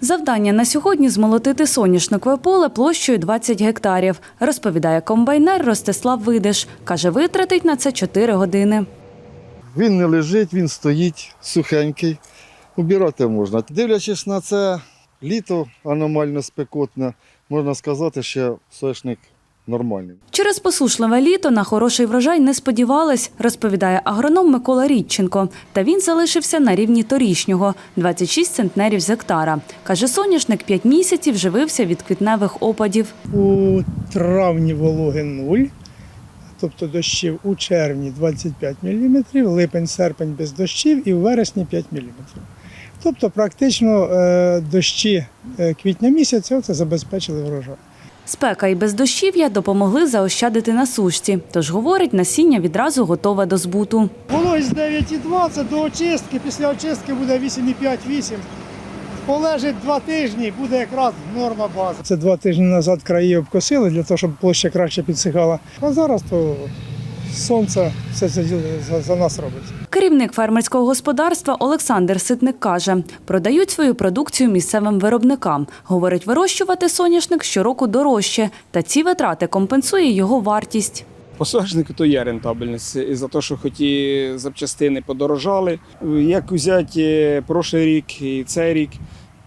Завдання на сьогодні змолотити соняшникове поле площею 20 гектарів, розповідає комбайнер Ростислав Видиш. Каже, витратить на це 4 години. Він не лежить, він стоїть сухенький. Убирати можна. Дивлячись на це літо аномально спекотне, можна сказати, що соняшник нормальний. Через посушливе літо на хороший врожай не сподівались, розповідає агроном Микола Рідченко. Та він залишився на рівні торішнього – 26 центнерів з гектара. Каже, соняшник 5 місяців живився від квітневих опадів. У травні вологи 0, тобто дощів у червні 25 мм, липень-серпень без дощів і в вересні 5 мм. Тобто практично е, дощі е, квітня місяця це забезпечили врожай. Спека і бездощів'я допомогли заощадити на сушці. Тож, говорить, насіння відразу готове до збуту. Вологість 9,2 це до очистки, після очистки буде 8,5-8. Полежить два тижні, буде якраз норма база. Це два тижні назад краї обкосили для того, щоб площа краще підсихала. А зараз то сонце все це за, за нас робить. Керівник фермерського господарства Олександр Ситник каже, продають свою продукцію місцевим виробникам. Говорить, вирощувати соняшник щороку дорожче, та ці витрати компенсує його вартість. По соняшнику то є рентабельність. І за те, що хоч і запчастини подорожали. Як взяти прошлий рік і цей рік,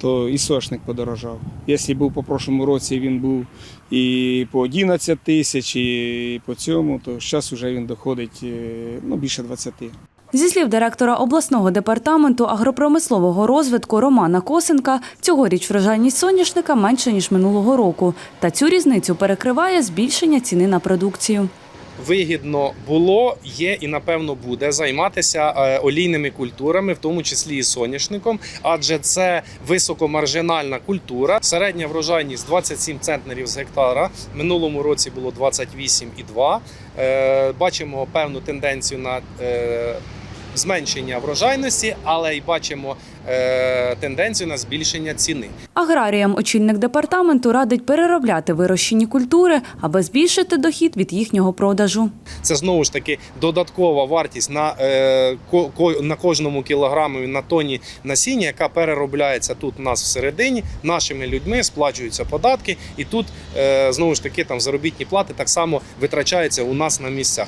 то і соняшник подорожав. Якщо був по прошлому році, він був і по 11 тисяч, і по цьому, то зараз вже він доходить е, ну, більше 20. Зі слів директора обласного департаменту агропромислового розвитку Романа Косенка, цьогоріч врожайність соняшника менше ніж минулого року. Та цю різницю перекриває збільшення ціни на продукцію. Вигідно було, є і напевно буде займатися е, олійними культурами, в тому числі і соняшником, адже це високомаржинальна культура. Середня врожайність 27 центнерів з гектара. Минулому році було 28,2. Е, Бачимо певну тенденцію на е, зменшення врожайності, але й бачимо е, тенденцію на збільшення ціни. Аграріям очільник департаменту радить переробляти вирощені культури, аби збільшити дохід від їхнього продажу. Це знову ж таки додаткова вартість на, е, на кожному кілограмі на тоні насіння, яка переробляється тут у нас всередині, нашими людьми сплачуються податки, і тут е, знову ж таки там заробітні плати так само витрачаються у нас на місцях.